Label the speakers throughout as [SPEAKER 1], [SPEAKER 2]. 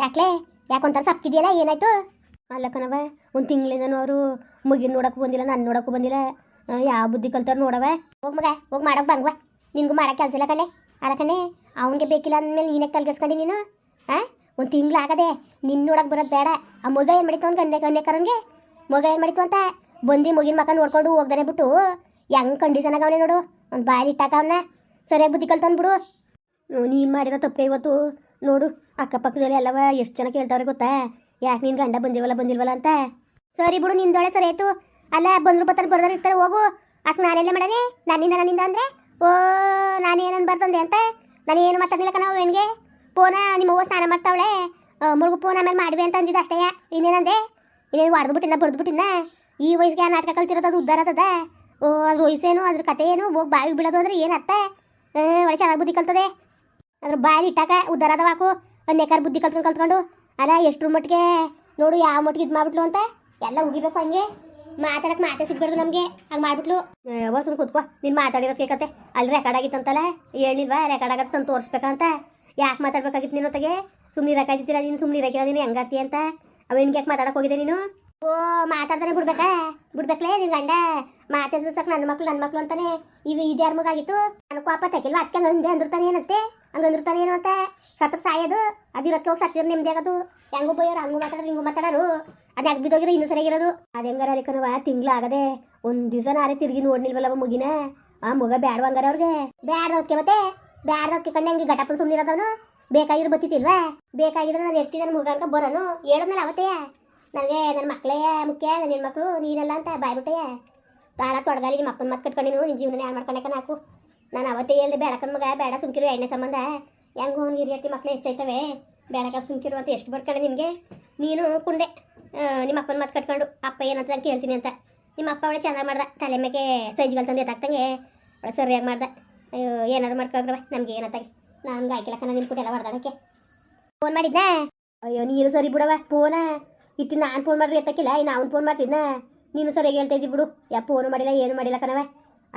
[SPEAKER 1] ಯಾಕ್ಲೆ? ಯಾಕೊಂಥರ ಸಪ್ಕಿದೆಯಲ್ಲ? ಏನಾಯ್ತು? ಅಲ್ಲ ಕಣವ ಒಂದು ತಿಂಗಳಿಂದನೂ ಅವರು ಮುಗಿನ ನೋಡಕ್ಕೆ ಬಂದಿಲ್ಲ, ನಾನು ನೋಡಕ್ಕೂ ಬಂದಿಲ್ಲ. ಯಾವ ಬುದ್ಧಿ ಕಲ್ತಾರ ನೋಡವ ಹೋಗ್ ಮಗ, ಹೋಗಿ ಮಾಡೋಕೆ ಬಂಗ್ವ. ನಿನಗೂ ಮಾಡಕ್ಕೆ ಕೆಲಸ ಇಲ್ಲ ಕಣೆ. ಅಲ್ಲ ಕಣೆ ಅವನಿಗೆ ಬೇಕಿಲ್ಲ ಅಂದಮೇಲೆ ನೀನೇ ತಲ್ಗಿಸ್ಕೊಂಡು ನೀನು? ಹಾಂ ಒಂದು ತಿಂಗ್ಳು ಆಗದೆ ನಿನ್ನ ನೋಡಕ್ಕೆ ಬರೋದು ಬೇಡ. ಆ ಮಗ ಏನು ಮಾಡಿತ್ತು ಅವ್ನು ಗಂಡೆ ಗಂಡೆ ಕರಂಗೆ ಮಗ ಏನು ಮಾಡಿತ್ತು ಅಂತ? ಬಂದು ಮುಗಿನ ಮಕ್ಕ ನೋಡ್ಕೊಂಡು ಹೋಗ್ದಾನೆ ಬಿಟ್ಟು. ಹೆಂಗ್ ಕಂಡೀಷನ್ ಆಗವನೆ ನೋಡು. ಅವ್ನು ಬಾಯಲ್ಲಿ ಇಟ್ಟಾಕ ಅವನ್ನ ಸರಿಯಾಗಿ ಬುದ್ಧಿ ಕಲ್ತನ್ ಬಿಡು. ನೀನು ಮಾಡಿರೋ ತಪ್ಪೆ ಇವತ್ತು. ನೋಡು, ಅಕ್ಕಪಕ್ಕದಲ್ಲಿ ಎಲ್ಲವ ಎಷ್ಟು ಜನ ಕೇಳ್ತಾವ್ರೆ ಗೊತ್ತಾ? ಯಾಕೆ ನಿನ್ನ ಗಂಡ ಬಂದಿಲ್ವಲ್ಲ ಬಂದಿಲ್ವಲ್ಲ ಅಂತ? ಸರಿ ಬಿಡು ನಿಂದೊಳೆ ಸರಿ ಆಯ್ತು. ಅಲ್ಲ, ಬಂದ್ರು ಬರ್ತಾರೆ ಬರ್ದಾರ ಇರ್ತಾರೆ, ಹೋಗು. ಅಷ್ಟು ನಾನೆಲ್ಲ ಮಾಡನೆ ನನ್ನಿಂದ ನನ್ನಿಂದ ಅಂದ್ರೆ? ಓ ನಾನೇನು ಬರ್ತಂದೆ ಅಂತ? ನಾನು ಏನು ಮಾತಾಡಲಿಲ್ಲ ಕಣ ಹೆಣ್ಗೆ ಪೋನ, ನಿಮ್ಮ ಅವ್ವ ಸ್ನಾನ ಮಾಡ್ತಾವಳೆ? ಮುಳುಗು ಫೋನ್ ಆಮೇಲೆ ಮಾಡಿವೆ ಅಂತ ಅಂದಿದ್ದು ಅಷ್ಟೇ. ಇನ್ನೇನಂದೆ? ಇನ್ನೇನು ಹೊಡೆದು ಬಿಟ್ಟಿನ ಬಡ್ದು ಬಿಟ್ಟಿಂದ ಈ ವಯಸ್ಸಿಗೆ ಆ ನಾಟಕ ಕಲ್ತಿರೋದು ಅದು ಉದ್ದಾರ ಆತದ? ಓ, ಅದ್ರ ವಯಸ್ಸೇನು, ಅದ್ರ ಕತೆ ಏನು ಹೋಗಿ ಬಾವಿಗೆ ಬೀಳೋದು ಅಂದ್ರೆ ಏನು ಅರ್ಥ? ಒಳ್ಳೆ ಚೆನ್ನಾಗಿ ಬುದ್ಧಿ ಕಲ್ತದೆ. ಅದ್ರ ಬಾಯಲ್ಲಿ ಇಟ್ಟಾಕ ಉದ್ದಾರ ಅದ ಒಂದು ನೇಕಾರ ಬುದ್ಧಿ ಕಲ್ತ್ಕೊಂಡು ಕಲ್ತ್ಕೊಂಡು. ಅಲ್ಲ, ಎಷ್ಟ್ರ ಮಟ್ಟಿಗೆ ನೋಡು ಯಾವ ಮಟ್ಟಿಗೆ ಇದು ಮಾಡ್ಬಿಟ್ಲು ಅಂತ. ಎಲ್ಲ ಉಗಿಬೇಕು ಹಂಗೆ. ಮಾತಾಡಕ್ಕೆ ಮಾತೆ ಸಿಗ್ಬಾರ್ದು ನಮಗೆ. ಹಂಗೆ ಮಾಡ್ಬಿಟ್ಲು. ಸುಮ್ಮನೆ ಕೂತ್ಕೋ. ನೀನು ಮಾತಾಡಿರೋದು ಕೇಕತ್ತೆ. ಅಲ್ಲಿ ರೆಕಾರ್ಡ್ ಆಗಿತ್ತಂತಲ್ಲ? ಹೇಳಿಲ್ವಾ? ರೆಕಾರ್ಡ್ ಆಗತ್ತೆ ತಂದು ತೋರಿಸ್ಬೇಕಂತ ಯಾಕೆ ಮಾತಾಡ್ಬೇಕಾಗಿತ್ತು ನೀನು ತಗೆ ಸುಮ್ಮನೆ ರೆಕಾಯ್ತಿರ ನೀನು? ಸುಮ್ಮನೆ ರೆಕಾರ್ಡ್ ನೀನು ಹೆಂಗಾಡ್ತೀಯ ಅಂತ. ಹಿಂಗೆ ಯಾಕೆ ಮಾತಾಡಕ್ಕೆ ಹೋಗಿದೆ ನೀನು? ಓ, ಮಾತಾಡ್ತಾನೆ ಬಿಡ್ಬೇಕಾ? ಬಿಡ್ಬೇಕಲೇ ನಿನ್ ಗಂಡ. ಮಾತೆ ಸೂಸಕ್ ನನ್ನ ಮಕ್ಳು ನನ್ನ ಮಕ್ಳು ಅಂತಾನೆ. ಇವು ಇದು ಯಾರ ಮಗಾಗಿತ್ತು ನನ್ನ ಕೋಪ ತಕಿಲ್ವಾ ಅದಕ್ಕೆ ಹಂಗೆ ಅಂದಿರ್ತಾನೆ ಏನಂತೆ? ಹಂಗೆ ಅಂದಿರ್ತಾನೆ ಏನು ಅಂತ ಸತ್ರ ಸಾಯೋದು ಅದಿರೋದಕ್ಕೆ ಹೋಗಿ ಸತ್ತಿರ ನೆಮ್ಮದಿ ಆಗೋದು ಹೆಂಗು ಬೈಯೋರು, ಹಂಗು ಮಾತಾಡೋರು, ಹಿಂಗು ಮಾತಾಡೋರು. ಅದು ಯಾಕೆ ಬಿದ್ದೋಗಿರೋ ಇನ್ನೂ ಸರಿಯಾಗಿರೋದು ಅದು ಹೆಂಗಾರ ತಿಂಗ್ಳು ಆಗದೆ ಒಂದು ದಿವಸ ನಾರೇ ತಿರುಗಿ ನೋಡ್ನಿಲ್ವಲ್ಲ ಅವ ಮುಗಿನ? ಆ ಮಗ ಬ್ಯಾಡ ಹಂಗಾರ ಅವ್ರಿಗೆ. ಬ್ಯಾಡ್ದವ್ಕೆ ಮತ್ತೆ? ಬ್ಯಾಡ್ದವ್ಕೆ ಕಂಡು ಹಂಗೆ ಗಟಪಲ್ ಸುಮ್ಮನಿರೋದವನು ಬೇಕಾಗಿರೋ ಬತ್ತಿತಿಲ್ವಾ? ಬೇಕಾಗಿದ್ರೆ ನಾನು ಎತ್ತಿ ನನ್ನ ಮುಗ ಅನ್ಕೊ ಬರೋನು? ಹೇಳೋದ್ಮೇಲೆ ಅವತ್ತೇ? ನನಗೆ ನನ್ನ ಮಕ್ಕಳೇ ಮುಖ್ಯ ನನ್ನ ಹೆಣ್ಮಕ್ಳು, ನೀನಲ್ಲ ಅಂತ ಬಾಯ್ಬಿಟ್ಟೆ. ಭಾಳ ತೊಡಗಾಲಿ, ನಿಮ್ಮ ಅಪ್ಪನ ಮತ್ತೆ ಕಟ್ಕೊಂಡಿನು ನಿನ್ನ ಜೀವನ ಯಾರು ಮಾಡ್ಕೊಳಕ ನಾಕು ನಾನು ಅವತ್ತೇ ಹೇಳ್ದೆ ಬೇಡಕನ್ ಮಗ, ಬೇಡ ಸುಮ್ಕಿರು ಎಣ್ಣೆ ಸಂಬಂಧ. ಹೆಂಗೆ ಹೋಗಿ ಹಿರಿಯರ್ತಿ ಮಕ್ಳು ಹೆಚ್ಚೈತವೆ. ಬೇಡಕ ಸುಮ್ಕಿರು ಅಂತ ಎಷ್ಟು ಬಡ್ಕಡೆ ನಿಮಗೆ? ನೀನು ಕುಂಡೆ ನಿಮ್ಮ ಅಪ್ಪನ ಮತ್ತೆ ಕಟ್ಕೊಂಡು, ಅಪ್ಪ ಏನಂತ ನಾನು ಕೇಳ್ತೀನಿ ಅಂತ. ನಿಮ್ಮ ಅಪ್ಪ ಅವಳೆ ಚೆನ್ನಾಗಿ ಮಾಡ್ದೆ, ತಲೆ ಮೇಲೆ ಸೈಜ್ಗಳು ತಂದು ಎತ್ತಾಕ್ತಂಗೆ. ಅವಳು ಸರಿಯಾಗಿ ಮಾಡ್ದೆ. ಅಯ್ಯೋ, ಏನಾದ್ರು ಮಾಡ್ಕೊಗ್ರವ ನಮ್ಗೆ ಏನಂತಾಗಿ ನಾನು ಆಯ್ಕಿಲ್ಲ ನಿಮ್ಮ ನಿನ್ ಎಲ್ಲ ಹೊಡೆದಾಡಕ್ಕೆ ಫೋನ್ ಮಾಡಿದ್ದೆ ಅಯ್ಯೋ, ನೀನು ಸರಿ ಬಿಡವ ಫೋನ? ಇತ್ತು ನಾನು ಫೋನ್ ಮಾಡ್ರಿ ಎತ್ತಕ್ಕಿಲ್ಲ ಇನ್ನು ಅವ್ನು ಫೋನ್ ಮಾಡ್ತಿದ್ನ? ನೀನು ಸರಿಯಾಗಿ ಹೇಳ್ತಾ ಇದ್ದಿ ಬಿಡು. ಯಾ, ಫೋನು ಮಾಡಿಲ್ಲ, ಏನು ಮಾಡಿಲ್ಲ ಕಣವ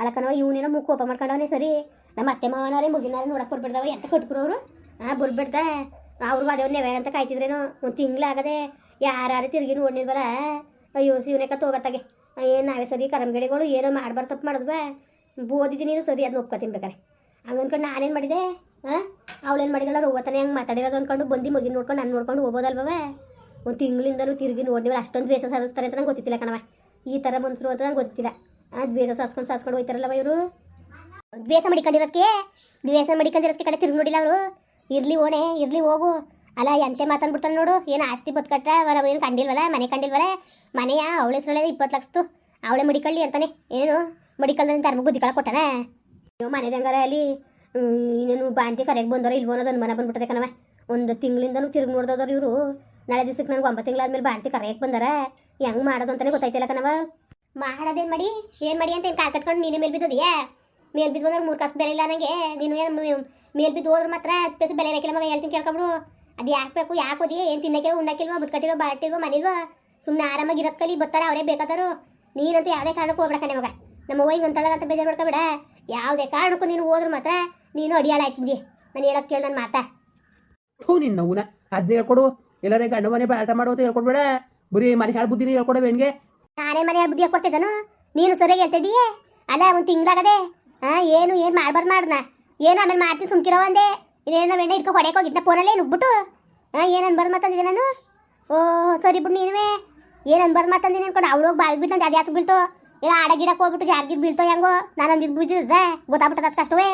[SPEAKER 1] ಅಲ್ಲ ಇವನೇನೋ ಮುಖ ಕೋಪ ಮಾಡ್ಕೊಂಡವನೇ ಸರಿ. ನಮ್ಮ ಅತ್ತೆ ಮಾವನಾರೇ ಮುಗಿನಾರೇ ನೋಡಕ್ಕೆ ಬರ್ಬಿಡ್ದವ, ಎಂತ ಅವರು ಹಾಂ ಬರ್ಬಿಡ್ದ. ಅವ್ರಿಗೂ ಅದೇ ನೆವೆ ಅಂತ ಕಾಯ್ತಿದ್ರೇನೋ, ಒಂದು ತಿಂಗಳಾಗದೆ ಯಾರು ತಿರುಗಿ ನೋಡಿದ್ವಲ್ಲ ಅಯ್ಯೋ ಇವನೇಕ ತೋಗತ್ತಾಗೆ. ಏನು ನಾವೇ ಸರಿ ಕರಂಗಡಿಗಳು, ಏನೋ ಮಾಡ್ಬಾರ್ದು ತಪ್ಪು ಮಾಡಿದ್ವಾ? ಓದಿದ್ದೀನಿ ನೀನು ಸರಿ ಅದನ್ನ ಒಪ್ಕೊತೀನಿ ಬೇಕಾರೆ. ಹಂಗೆ ಅಂದ್ಕೊಂಡು ನಾನೇನು ಮಾಡಿದೆ? ಹಾಂ ಅವಳೇನು ಮಾಡಿದಳ? ಒವತ್ತನೇ ಹಂಗೆ ಮಾತಾಡಿರೋದು ಅಂದ್ಕೊಂಡು ಬಂದು ಮಗಿನ ನೋಡ್ಕೊಂಡು ನಾನು ನೋಡ್ಕೊಂಡು ಹೋಗೋದಲ್ವವ ಒಂದು ತಿಂಗಳಿಂದಲೂ ತಿರುಗಿ ನೋಡಿದ್ವಲ್ಲ ಅಷ್ಟೊಂದು ವೇಷ ಸಾಧಿಸ್ತಾರೆ ಅಂತ ನಂಗೆ ಗೊತ್ತಿಲ್ಲ ಕಣವ ಈ ಥರ ಮನ್ಸರು ಅಂತ ನಂಗೆ ಗೊತ್ತಿಲ್ಲ ದ್ವೇಷ ಸಾಸ್ಕೊಂಡು ಸಾಸ್ಕೊಂಡು ಹೋಯ್ತಾರಲ್ಲವ ಇವರು? ದ್ವೇಷ ಮಡಿಕೊಂಡಿರೋದಕ್ಕೆ ದ್ವೇಷ ಮಡಿಕೊಂಡಿರೋದಕ್ಕೆ ಕಡೆ ತಿರುಗಿ ನೋಡಿಲ್ಲ ಅವರು. ಇರಲಿ ಓಣೆ, ಇರಲಿ ಹೋಗು. ಅಲ್ಲ, ಎಂತೆ ಮಾತಾಡ್ಬಿಡ್ತಾನೆ ನೋಡು. ಏನು ಆಸ್ತಿ ಬದುಕಟ್ಟ ಅವರ ಏನು ಕಂಡಿಲ್ವಲ್ಲ, ಮನೆ ಕಂಡಿಲ್ವಲ್ಲ? ಮನೆಯ ಅವಳ ಹೆಸರಲ್ಲೇ ಇಪ್ಪತ್ತು ಲಕ್ಷದ್ದು ಅವಳೆ ಮಡಿಕಳ್ಳಿ ಅಂತಾನೆ. ಏನು? ಮಡಿಕಲ್ದ ಬುದ್ಧಿ ಕಳ ಕೊಟ್ಟನ ಮನೆದ ಹಂಗಾರ ಅಲ್ಲಿ? ಇನ್ನೇನು ಬಾಂತಿ ಕರೆಗೆ ಬಂದವರು ಇಲ್ವೋ ಅನ್ನೋದು ಅನುಮಾನ ಬಂದ್ಬಿಟ್ಟದೆ ಕಣವ ಒಂದು ತಿಂಗಳಿಂದನೂ ತಿರುಗಿ ನೋಡ್ದವ್ರು ಇವರು. ನಾಳೆ ದಿವ್ಸಕ್ಕೆ ನನಗೆ ಒಂಬತ್ತು ತಿಂಗಳಾದ್ಮೇಲೆ ಬಾಂತಿ ಕರೆಯಕ್ಕೆ ಬಂದಾರ. ಹೆಂಗೆ ಮಾಡೋದು ಅಂತಲೇ ಗೊತ್ತಾಯ್ತಿಲ್ಲ ಕಣವ ಮಾಡೋದೇನು ಮಾಡಿ? ಏನ್ ಮಾಡಿ ಅಂತ ಏನು ಕಟ್ಕೊಂಡು ನೀನೇ ಮೇಲ್ ಬಿದ್ದೋದಿಯ? ಮೇಲ್ ಬಿದ್ದು ಹೋದ್ರೆ ಮೂರು ಕಾಸು ಬೆಲೆ ಇಲ್ಲ ನನಗೆ ನೀನು ಏನು ಮೇಲ್ ಬಿದ್ದು ಹೋದ್ರೆ ಮಾತ್ರ ಹತ್ತು ಪೈಸೆ ಬೆಲೆ ಇರಕ್ಕಿಲ್ಲ ಮಗ, ಹೇಳ್ತೀನಿ ಕೇಳ್ಕೊಬಿಡು. ಅದು ಯಾಕೆ ಬೇಕು, ಯಾಕೆ ಓದಿ? ಏನು ತಿನ್ನಕ್ಕೆ ಉಣ್ಣಕ್ಕಿಲ್ವ ಬುದ್ಕಟ್ಟಿಲ್ವ ಬಾಟಿಲ್ವ ಮನಿಲ್ವಾ? ಸುಮ್ಮನೆ ಆರಾಮಾಗಿ ಇರೋದ್ ಕಲಿ ಅವರೇ ಬೇಕಾದರು. ನೀನಂತ ಯಾವುದೇ ಕಾರಣಕ್ಕೂ ಹೋಗ್ಬೇಡ ಮಗ. ನಮ್ಮ ಹಿಂಗೆ ಅಂತಲ್ಲ ಅಂತ ಬೇಜಾರು ಮಾಡ್ಕೊಬೇಡ ಯಾವುದೇ ಕಾರಣಕ್ಕೂ ನೀನು ಹೋದ್ರು ಮಾತ್ರ ನೀನು ಅಡಿಯಾಳ ಆಯ್ತಿದ್ದಿ. ನಾನು ಹೇಳೋದು ಕೇಳ ನನ್ನ ಮಾತಾ.
[SPEAKER 2] ಥೂ ನಿನ್ನ ನೋವುನ ಅದನ್ನ ಹೇಳ್ಕೊಡು. ಎಲ್ಲರೇ ಗಂಡ ಮನೆ ಬಾಟ ಮಾಡೋ ಅಂತ ಹೇಳ್ಕೊಡ್ಬೇಡ. ಬರೀ ಮನೆ ಹಾಳು ಬುದ್ಧಿನೇ ಹೇಳ್ಕೊಡ ಹೆಣ್ಗೆ.
[SPEAKER 1] ನಾನೇ ಮನೆ ಬುದ್ಧಿ ಕೊಡ್ತಿದ್ದನು? ನೀನು ಸರಿಯಾಗಿ ಹೇಳ್ತಿದ್ದೀಯೇ? ಅಲ್ಲ, ಒಂದು ತಿಂಗಳಾಗದೆ ಹಾ ಏನು ಏನು ಮಾಡ್ಬಾರ್ದು ಮಾಡ್ದ ಏನು ಆಮೇಲೆ ಮಾಡ್ತೀನಿ ಸುಮ್ಕಿರೋ ಒಂದೇ ಇದೇನೋ ಎಣ್ಣೆ ಇಟ್ಕೊ ಹೊಡೆಯಕ್ಕೆ ಹೋಗಿದ್ದ ಫೋನಲ್ಲೇ ನುಗ್ಬಿಟ್ಟು? ಹಾಂ ಏನು ಅನ್ಬಾರ್ದು ಮಾತಂದಿದ್ದೆ ನಾನು? ಓ, ಸರಿ ಬಿಡು ನೀನುವೆ. ಏನು ಅನ್ಬಾರ್ದು ಮಾತಂದಿನಿ ಅನ್ಕೊಂಡು, ಅವಳು ಬಾವಿಗೆ ಬೀಳ್ತಂತ, ಅದು ಯಾಕೆ ಬೀಳ್ತೋ. ಇಲ್ಲ ಆಡ ಗಿಡಕ್ಕೆ ಹೋಗ್ಬಿಟ್ಟು ಜಾರ್ಗಿದ್ ಬೀಳ್ತೋ ಹೆಂಗೋ? ನಾನು ಅಂದಿದ್ದು ಬೀಳ್ತಿದ್ದೆ ಗೊತ್ತಾಗ್ಬಿಟ್ಟದ ಕಷ್ಟವೇ?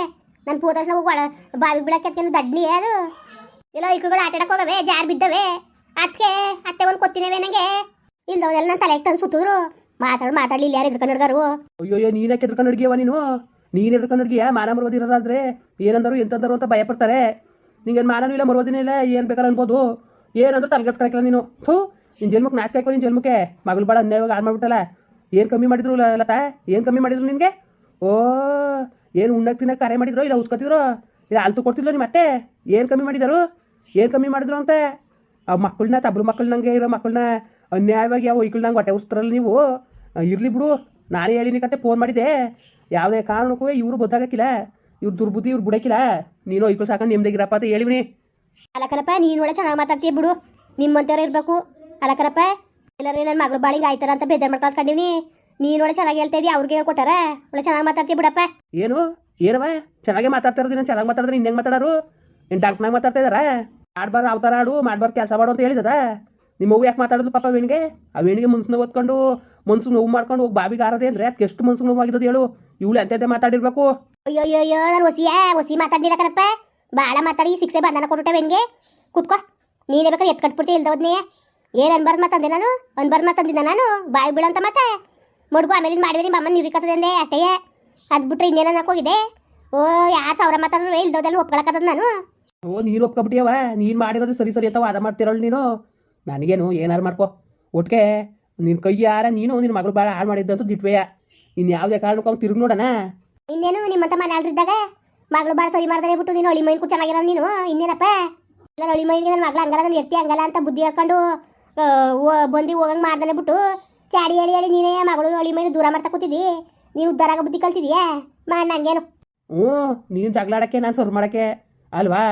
[SPEAKER 1] ನನ್ನ ಪೂ ತಕ್ಷಣ ಹೋಗಿ ಬಾವಿಗೆ ಬೀಳಕ್ಕೆ ದಡ್ಲಿ ಅದು? ಇಲ್ಲ ಇಕ್ಕುಗಳು ಆಟ ಆಡಕ್ಕೆ ಹೋಗವೆ, ಜಾರ್ ಬಿದ್ದವೆ. ಅದಕ್ಕೆ ಅತ್ತೆ ಒಂದು ಕೊತ್ತಿನವೆ ನನಗೆ ಇಲ್ದವದೆಲ್ಲ ನನ್ನ ತಲೆಗೆ ತಂದು ಸುತ್ತಿದ್ರು? ಮಾತಾಡ್ಲಿ ಮಾತಾಡ್ಲಿಲ್ಲ ಯಾರು ಎದ್ಕೊಂಡು ಹಿಡ್ಗಾರು
[SPEAKER 2] ಅಯ್ಯೋ ನೀನೇ ಯಾಕೆ ಅಡ್ಗಿಯವ ನೀನು? ನೀನು ಎದ್ಕೊಂಡು ಅಡ್ಗಿಯ ಮಾನ ಮರೋದಿರೋದಾದ್ರೆ ಏನಂದರು, ಎಂತಂದರು ಅಂತ ಭಯ ಪಡ್ತಾರೆ ನಿಂಗೇನು ಮಾನನೂ ಇಲ್ಲ, ಮರೋದಿನೇ ಇಲ್ಲ, ಏನ್ ಬೇಕಾರ ಅನ್ಬೋದು. ಏನಂದ್ರು ತಲೆಗೆಡ್ಸ್ಕೊಳಕಿಲ್ಲ ನೀನು. ಥೂ, ನಿನ್ ಜನ್ಮಕ್ಕೆ ನಾಚಿಕೆ ಹಾಕೋ ನಿನ್ನ ಜನ್ಮಕ್ಕೆ. ಮಗಳು ಭಾಳ ಅನ್ಯಾಯವಾಗಿ ಹಾಳು ಮಾಡ್ಬಿಟ್ಟಲ್ಲ. ಏನು ಕಮ್ಮಿ ಮಾಡಿದ್ರು ಲತಾ? ಏನು ಕಮ್ಮಿ ಮಾಡಿದ್ರು ನಿನಗೆ? ಓ, ಏನು ಉಣ್ಣಕ್ಕೆ ತಿನ್ನಕ್ಕೆ ಕರೆ ಮಾಡಿದ್ರು ಇಲ್ಲ ಉಸ್ಕೊತಿದ್ರು? ಇಲ್ಲ ಅಲ್ತು ಕೊಡ್ತಿದ್ರು ನಿಮ್ಮ ಮತ್ತೆ? ಏನು ಕಮ್ಮಿ ಮಾಡಿದರು? ಏನು ಕಮ್ಮಿ ಮಾಡಿದ್ರು ಅಂತ? ಆ ಮಕ್ಕಳನ್ನ ತಬ್ರು ಮಕ್ಕಳು ನಂಗೆ ಇರೋ ಮಕ್ಕಳನ್ನ ಅನ್ಯಾಯವಾಗಿ ಯಾವ ಇಕ್ಕಿಲ್ದಂಗೆ ಹೊಟ್ಟೆ ಉಸ್ತಾರಲ್ಲ ನೀವು? ಇರಲಿ ಬಿಡು. ನಾನೇ ಹೇಳಿನಿ ಕತೆ ಫೋನ್ ಮಾಡಿದೆ. ಯಾವುದೇ ಕಾರಣಕ್ಕೂ ಇವರು ಗೊತ್ತಾಗಕ್ಕಿಲ್ಲ ಇವ್ರು ದುರ್ಬುದ್ಧಿ ಇವ್ರು ಬಿಡಕ್ಕಿಲ್ಲ ನೀನು ಒಯ್ಕಳು ಸಾಕೊಂಡು ಇರಪ್ಪ ಅಂತ ಹೇಳಿವಿನಿ.
[SPEAKER 1] ಅಲಕನಪ್ಪ ನೀನು ಒಳ್ಳೆ ಚೆನ್ನಾಗಿ ಮಾತಾಡ್ತೀಯ ಬಿಡು. ನಿಮ್ಮಂತವ್ರು ಇರಬೇಕು. ಅಲಕನಪ್ಪ ಎಲ್ಲರೂ ನನ್ನ ಮಗಳು ಬಾಳಿಗೆ ಆಯ್ತಾರ ಅಂತ ಬೇಜಾರು ಮಾಡ್ಕೊಳ್ಕೊಂಡಿವ್ನಿ ನೀನು ಒಳ್ಳೆ ಚೆನ್ನಾಗಿ ಹೇಳ್ತಾ ಇದೀಯ ಅವ್ರಿಗೆ ಹೇಳ್ಕೊಟ್ಟಾರ? ಒಳ್ಳೆ ಚೆನ್ನಾಗಿ ಮಾತಾಡ್ತೀಯ ಬಿಡಪ್ಪ.
[SPEAKER 2] ಏನು? ಏನವ? ಚೆನ್ನಾಗೇ ಮಾತಾಡ್ತಾ ಇರೋದು ನೀನು? ಚೆನ್ನಾಗಿ ಮಾತಾಡಿದ್ರೆ ಇನ್ನೇನು ಮಾತಾಡೋರು? ಏನು ಡಾಕ್ಟ್ನಾಗ ಮಾತಾಡ್ತಾ ಇದಾರ? ಆಡ್ಬಾರ ಅವತಾರ ಆಡು ಮಾಡ್ಬಾರ ಕೆಲಸ ಮಾಡು ಅಂತ ಹೇಳಿದದ? ನಿಮ್ಮ ಅವ್ವ ಯಾಕೆ ಮಾತಾಡೋದು ಪಾಪ ವೇಣಿಗೆ ಆ ವೇಣಿಗೆ ಮುನ್ಸು ಓದ್ಕೊಂಡು ಮನ್ಸು ನೋವು ಮಾಡ್ಕೊಂಡು ಹೋಗಿ ಬಾವಿಗೆ ಆರದೆ ಅಂದ್ರೆ ಅದಕ್ಕೆ ಎಷ್ಟು ಮನ್ಸು ನೋವಾಗಿರೋದು ಹೇಳು. ಇವಳು ಅಂತೆ ಮಾತಾಡಿರ್ಬೇಕು.
[SPEAKER 1] ಅಯ್ಯೋ ಅಯ್ಯೋ ಅಯ್ಯೋ ನಾನು ಒಸಿಯ ಒಸಿ ಮಾತಾಡ್ಲಿಲ್ಲ ಕಣಪ್ಪ. ಭಾಳ ಮಾತಾಡಿ ಶಿಕ್ಷೆ ಬಂಧನ ಕೊಟ್ಬಿಟ್ಟೆ ವೇಣಿಗೆ ಕೂತ್ಕೋ. ನೀನೇ ಬೇಕಾದ್ರೆ ಎತ್ ಕಟ್ಬಿಡ್ತಿ ಇಲ್ದೋದ್ನೇ ಏನು ಅನ್ಬಾರ್ದು ಮಾತಂದೆ ನಾನು? ಅನ್ಬಾರ್ದು ಮಾತಂದಿದ್ದ ನಾನು? ಬಾಯಿ ಬಿಡಂತ ಮತ್ತೆ ಮಡ್ಗು ಆಮೇಲೆ ಇದು ಮಾಡಿದ್ರಿ ನಿಮ್ಮ ಅಮ್ಮ ನೀರಿಕತ್ತದಂದೆ ಅಷ್ಟೇ. ಅದು ಬಿಟ್ರೆ ಇನ್ನೇನು ಹೋಗಿದೆ ಓ ಯಾರು ಸಾವಿರ ಮಾತಾಡೋರು ಇಲ್ದೋದೆಲ್ಲ ಒಪ್ಕೊಳಕತ್ತದ ನಾನು.
[SPEAKER 2] ಓ ನೀನು ಒಪ್ಕೊಬಿಟ್ಟಿಯವ ನೀನು ಮಾಡಿರೋದು ಸರಿ ಸರಿ ಅಂತ ಅದ ಮಾಡ್ತಿರೋಳು ನೀನು. ನನಗೇನು ಏನಾರು ಮಾಡ್ಕೊ. ಒಟ್ಟಿಗೆ ನಿನ್ನ ಕೈಯಾರ ನೀನು ನಿನ್ನ ಮಗಳು ಭಾಳ ಹಾಳು ಮಾಡಿದ್ದಂತೂ ದಿಟ್ವೆಯ. ಇನ್ನು ಯಾವುದೇ ಕಾರಣಕ್ಕೂ ಅವ್ನು ತಿರುಗಿ ನೋಡೋಣ.
[SPEAKER 1] ಇನ್ನೇನು ನಿಮ್ಮಂತ ಮನೆ ಅಲ್ರಿದ್ದಾಗ ಮಗಳು ಭಾಳ ಸರಿ ಮಾಡ್ದಾರೆ ಬಿಟ್ಟು ನೀನು ಅಳಿ ಮೈನ್ ಕೂಡ ಚೆನ್ನಾಗಿರೋ ನೀನು ಇನ್ನೇನಪ್ಪ? ಇಲ್ಲ ಅಳಿ ಮೈನ್ಗೆ ನನ್ನ ಮಗಳು ಹಂಗಲ್ಲ ನಾನು ಎತ್ತಿ ಹಂಗಲ್ಲ ಅಂತ ಬುದ್ಧಿ ಹಾಕೊಂಡು ಬಂದು ಹೋಗಂಗೆ ಮಾಡ್ದಾನೆ ಬಿಟ್ಟು ಚಾಡಿ ಹೇಳಿ ಹೇಳಿ ನೀನೇ ಮಗಳು ಅಳಿ ಮೈನ್ ದೂರ ಮಾಡ್ತಾ ಕೂತಿದ್ದಿ. ನೀನು ಉದ್ದಾರ ಆಗೋ ಬುದ್ಧಿ ಕಲ್ತಿದೀಯಾ? ಮಾಡಿ ಹಂಗೇನು
[SPEAKER 2] ಹ್ಞೂ ನೀನು ಜಗಳಾಡಕ್ಕೆ ನಾನು ಸರ್ ಮಾಡೋಕ್ಕೆ ಅಲ್ವಾ?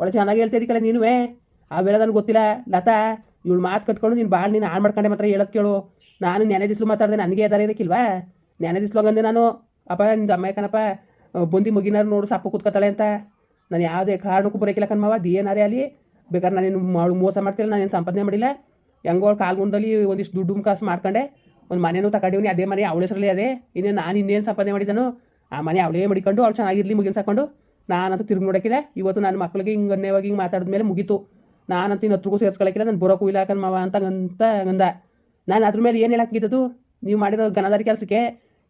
[SPEAKER 2] ಒಳ್ಳೆ ಚೆನ್ನಾಗಿ ಹೇಳ್ತಿದ್ದೀಕಲ್ಲ ನೀನುವೇ. ಅವೆಲ್ಲ ನನಗೆ ಗೊತ್ತಿಲ್ಲ. ಲತಾ ಇವಳು ಮಾತು ಕಟ್ಕೊಂಡು ನೀನು ಭಾಳ ನೀನು ಹಾಳು ಮಾಡ್ಕೊಂಡೆ ಮಾತ್ರ ಹೇಳೋದು ಕೇಳು. ನಾನು ನೆನೆ ದಿಸ್ಲು ಮಾತಾಡಿದೆ, ನನಗೆ ಎದಾರ ಇರಕ್ಕಿಲ್ವಾ ನೆನೆ ದಿಸ್ಲು ಹಂಗಂದೆ ನಾನು. ಅಪ್ಪ, ನಿಂದು ಅಮ್ಮ ಕಣಪ್ಪ ಬಂದು ಮುಗಿನಾರು ನೋಡು ಸಪ್ಪು ಕೂತ್ಕೊತಾಳೆ ಅಂತ. ನಾನು ಯಾವುದೇ ಕಾರಣಕ್ಕೂ ಬರೋಕಿಲ್ಲ ಕಣ್ಮವ ಏನಾರೇ ಅಲ್ಲಿ. ಬೇಕಾದ್ರೆ ನಾನೇನು ಮಾಡು ಮೋಸ ಮಾಡ್ತಿಲ್ಲ ನಾನೇನು ಸಂಪಾದನೆ ಮಾಡಿಲ್ಲ. ಹೆಂಗೋ ಕಾಲ್ಗುಂಡಲ್ಲಿ ಒಂದಿಷ್ಟು ದುಡ್ಡು ಕಾಸು ಮಾಡ್ಕೊಂಡೆ. ಒಂದು ಮನೆಯೂ ತಗೊಂಡಿವ್ನಿ, ಅದೇ ಮನೆ ಅವಳ ಹೆಸರಲ್ಲಿ ಅದೇ. ಇನ್ನೇನು ನಾನು ಇನ್ನೇನು ಸಂಪಾದನೆ ಮಾಡಿದ್ದಾನು ಆ ಮನೆ ಅವಳೇ ಮಡಿಕೊಂಡು, ಅವ್ಳು ಚೆನ್ನಾಗಿರಲಿ ಸಾಕೊಂಡು. ನಾನಂತೂ ತಿರುಗಿ ನೋಡೋಕ್ಕಿಲ್ಲ. ಇವತ್ತು ನನ್ನ ಮಕ್ಕಳಿಗೆ ಹಿಂಗೆ ಅನ್ಯವಾಗಿ ಹಿಂಗೆ ಮಾತಾಡಿದ್ಮೇಲೆ ಮುಗೀತು. ನಾನಂತೂ ಇನ್ನು ಹತ್ರಗೂ ಸೇರ್ಸ್ಕೊಳಕ್ಕಿಲ್ಲ ನಾನು ಬರೋಕ್ಕೂ ಇಲ್ಲ ಹಾಕನ್ ಮಾವ ಅಂತ ಅಂತ ಅಂದ ನಾನು ಅದ್ರ ಮೇಲೆ ಏನು ಹೇಳಕ್ಕಿದ್ದದು? ನೀವು ಮಾಡಿರೋ ಗನದಾರಿ ಕೆಲಸಕ್ಕೆ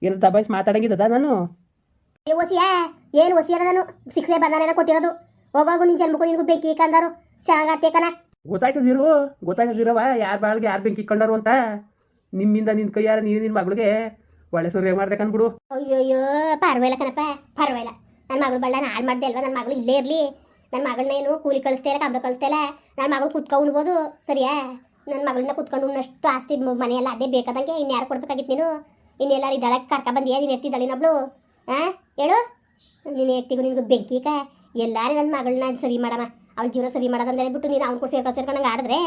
[SPEAKER 2] ಏನು ದಬಾಯಿಸಿ ಮಾತಾಡಂಗಿದ್ದದ ನಾನು?
[SPEAKER 1] ಏ ಒಸಿಯಾ ಏನು ಒಸಿಯಾರ ನಾನು? ಶಿಕ್ಷೆ ಬಂದಾನೇನ ಕೊಟ್ಟಿರೋದು. ಹೋಗೋಗು ನಿನ್ನ ಜನ್ಮಕ್ಕೂ ನಿನಗೂ ಬೆಂಕಿ ಕಂದಾರು ಚೆನ್ನಾಗಿ ಆಡ್ತೀಯ ಕಣ
[SPEAKER 2] ಗೊತ್ತಾಯ್ತದಿರು ಗೊತ್ತಾಯ್ತದಿರವ ಯಾರು ಬಾಳ್ಗೆ ಯಾರು ಬೆಂಕಿ ಇಕ್ಕಂಡರು ಅಂತ. ನಿಮ್ಮಿಂದ ನಿನ್ನ ಕೈಯಾರ ನೀನು ನಿನ್ನ ಮಗಳಿಗೆ ಒಳ್ಳೆ ಸೂರ್ಯ ಮಾಡ್ದೆ ಕಂದ್ಬಿಡು
[SPEAKER 1] ಅಯ್ಯೋಯ್ಯೋ ಪರವಾಗಿಲ್ಲ ಕಣಪ್ಪ ಪರವಾಗಿಲ್ಲ. ನನ್ನ ಮಗಳು ಬಳ್ಳ ಹಾಳು ಮಾಡ್ದೆ ಅಲ್ವಾ? ನನ್ನ ಮಗಳು ಇಲ್ಲೇ ಇರಲಿ. ನನ್ನ ಮಗಳನ್ನೇನು ಕೂಲಿ ಕಳಿಸ್ತಾ ಇಲ್ಲ, ಕಂಬಳ ಕಳಿಸ್ತಾ ಇಲ್ಲ. ನನ್ನ ಮಗಳು ಕುತ್ಕೊಂಡು ಉಣ್ಬೋದು, ಸರಿಯಾ? ನನ್ನ ಮಗಳನ್ನ ಕುತ್ಕೊಂಡು ಉಣ್ಣಷ್ಟು ಆಸ್ತಿ ಮನೆಯಲ್ಲ ಅದೇ ಬೇಕಾದಂಗೆ ಇನ್ಯಾರು ಕೊಡ್ಬೇಕಾಗಿತ್ತು ನೀನು? ಇನ್ನೆಲ್ಲರೂ ದಳಕ್ಕೆ ಕರ್ಕ ಬಂದಿಯಾ? ನೀನು ಎತ್ತಿದ್ದಾಳೆ ನಬ್ಳು ಹಾಂ ಹೇಳು. ನೀನು ಎತ್ತಿಗೂ ನಿನಗೆ ಬೆಂಕಿ ಕ ಎಲ್ಲರೂ ನನ್ನ ಮಗಳನ್ನ ಸರಿ ಮಾಡಮ್ಮ. ಅವ್ಳು ಜೀವನ ಸರಿ ಮಾಡೋದಂದ್ರೆ ಬಿಟ್ಟು ನೀನು ಅವ್ನು ಕೂಡ ಸೇರ್ಕೊಂಡು ಸೇರ್ಕೊಂಡಂಗೆ ಆಡಿದ್ರೆ?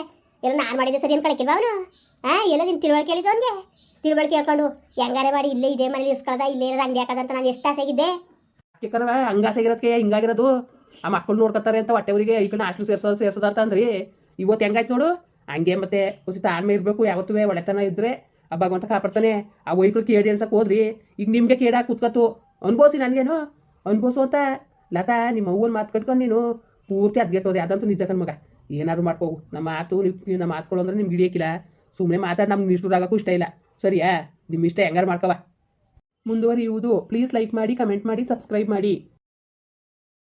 [SPEAKER 1] ಎಲ್ಲ ನಾನು ಮಾಡಿದೆ ಸರಿ ಅಂತ ಕಳಿಕಿಲ್ವಾ ಅವನು? ಹಾಂ ಎಲ್ಲ ನಿನ್ನ ತಿಳುವಳಿಕೆ ಹೇಳಿದ್ದು ಅವನಿಗೆ? ತಿಳುವಳಿಕೆ ಹೇಳ್ಕೊಂಡು, ಹೆಂಗಾರೆ ಮಾಡಿ ಇಲ್ಲೇ ಇದೇ ಮನೇಲಿ ಇಸ್ಕೊಳ್ದ, ಇಲ್ಲೇ ಇರೋದು ಅಂಗಡಿ ಹಾಕೋದಂತ ನಾನು ಎಷ್ಟು ಆಸೆಗಿದ್ದೆ
[SPEAKER 2] ಚಿಕ್ಕನವ ಹಿಂಗಾಗಿರೋದು. ಆ ಮಕ್ಕಳು ನೋಡ್ಕೊತಾರೆ ಅಂತ ಹೊಟ್ಟೆವರಿಗೆ ಈ ಕಡೆ ಹಾಸ್ಟೆಲ್ ಸೇರ್ಸೋದು ಸೇರ್ಸೋದ ಅಂದ್ರಿ. ಇವತ್ತು ಹೆಂಗಾಯ್ತು ನೋಡು? ಹಂಗೆ ಮತ್ತೆ ಉಸಿತ ತಾಳ್ಮೆ ಇರಬೇಕು, ಯಾವತ್ತೂ ಒಳೆತನ ಇದ್ರೆ ಆ ಭಗವಂತ ಕಾಪಾಡ್ತಾನೆ. ಆ ವೈಕಲ್ ಕೇಳಿ ಅನ್ಸಕ್ಕೆ ಹೋದ್ರಿ. ಈಗ ನಿಮಗೆ ಕೇಳಾಕ ಕೂತ್ಕತ್ತು. ಅನ್ಬೋಸಿ ನನಗೇನು? ಅನ್ಬೋಸು ಅಂತ? ಲತಾ, ನಿಮ್ಮ ಅವ್ವನ ಮಾತು ಕಟ್ಕೊಂಡು ನೀನು ಪೂರ್ತಿ ಅದ್ಗೆಟ್ಟೋದೆ. ಅದಂತೂ ನಿಜ ಮಗ. ಏನಾದ್ರು ಮಾಡ್ಕೋವು ನಮ್ಮ ಮಾತು ನೀವು ನಮ್ಮ ಮಾತುಗಳು ಅಂದ್ರೆ ನಿಮ್ಗೆ ಹಿಡಿಯೋಕ್ಕಿಲ್ಲ ಸುಮ್ಮನೆ ಮಾತಾಡಿ ನಮ್ಗೆ ನಿಷ್ಠುರಾಗಕ್ಕೂ ಇಷ್ಟ ಇಲ್ಲ. ಸರಿಯಾ? ನಿಮ್ಮ ಇಷ್ಟ ಹೆಂಗಾರು ಮಾಡ್ಕವ ಮುಂದುವರಿಯುವುದು. ಪ್ಲೀಸ್ ಲೈಕ್ ಮಾಡಿ ಕಮೆಂಟ್ ಮಾಡಿ ಸಬ್ಸ್ಕ್ರೈಬ್ ಮಾಡಿ.